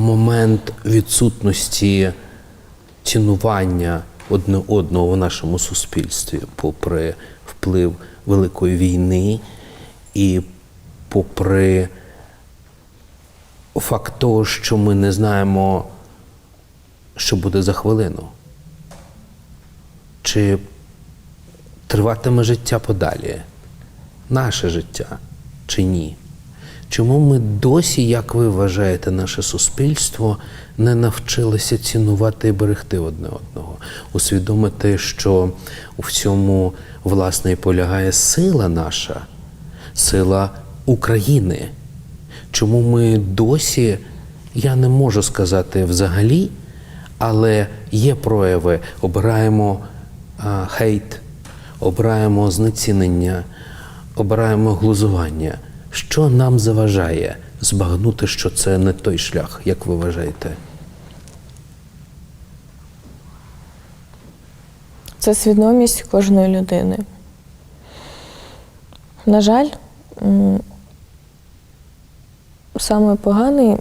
момент відсутності цінування одне одного в нашому суспільстві, попри вплив Великої війни і попри факт того, що ми не знаємо, що буде за хвилину. Чи триватиме життя подалі? Наше життя чи ні? Чому ми досі, як ви вважаєте, наше суспільство не навчилося цінувати і берегти одне одного, усвідомити, що у всьому власне і полягає сила наша, сила України? Чому ми досі, я не можу сказати взагалі, але є прояви, обираємо а, хейт, обираємо знецінення, обираємо глузування. Що нам заважає збагнути, що це не той шлях, як ви вважаєте? Це свідомість кожної людини. На жаль, саме поганий.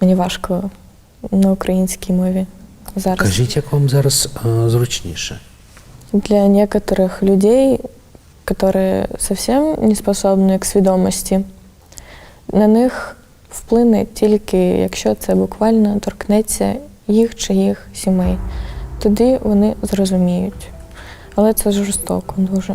Мені важко на українській мові зараз. Кажіть, як вам зараз а, зручніше? Для некоторых людей, которые совсем не способні к свідомості, на них вплине тільки, якщо це буквально торкнеться їх чи їх сімей. Тоді вони зрозуміють. Але це жорстоко дуже.